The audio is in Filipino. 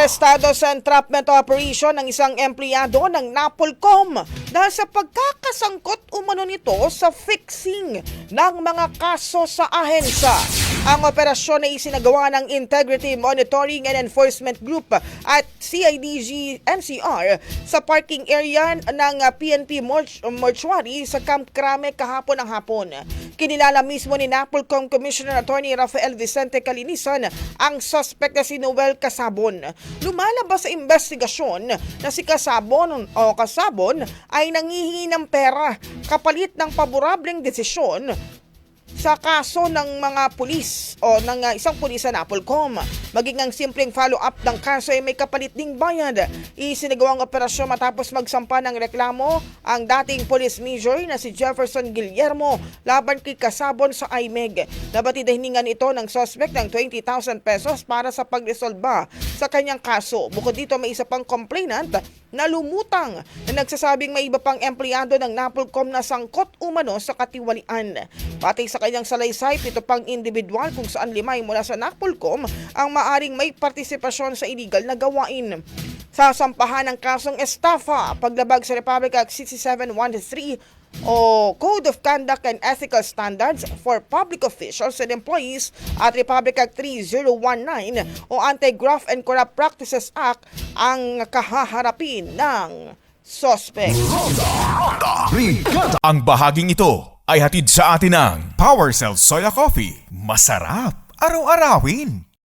Arestado sa entrapment operation ng isang empleyado ng Napolcom dahil sa pagkakasangkot umano nito sa fixing ng mga kaso sa ahensya. Ang operasyon ay isinagawa ng Integrity Monitoring and Enforcement Group at CIDG NCR sa parking area ng PNP Mortu- Mortuary sa Camp Crame kahapon ng hapon. Kinilala mismo ni Napolcom Commissioner Attorney Rafael Vicente Calinisan ang suspect na si Noel Casabon. Lumalabas sa investigasyon na si Casabon o Casabon ay nangihingi ng pera kapalit ng paborableng desisyon sa kaso ng mga pulis o ng uh, isang pulis sa Napolcom. Maging ang simpleng follow-up ng kaso ay may kapalit ding bayad. Isinagawang operasyon matapos magsampa ng reklamo ang dating police major na si Jefferson Guillermo laban kay Kasabon sa IMEG. Nabatid na hiningan ito ng suspect ng 20,000 pesos para sa pagresolba sa kanyang kaso. Bukod dito may isa pang complainant na lumutang na nagsasabing may iba pang empleyado ng Napolcom na sangkot umano sa katiwalian. Pati sa kanyang salaysay, pito pang individual kung saan limay mula sa Napolcom ang maaring may partisipasyon sa illegal na gawain. Sasampahan ng kasong estafa, paglabag sa Republic Act 6713 o Code of Conduct and Ethical Standards for Public Officials and Employees at Republic Act 3019 o Anti-Graft and Corrupt Practices Act ang kahaharapin ng suspect. Ang bahaging ito ay hatid sa atin ng Power Cell Soya Coffee. Masarap araw-arawin.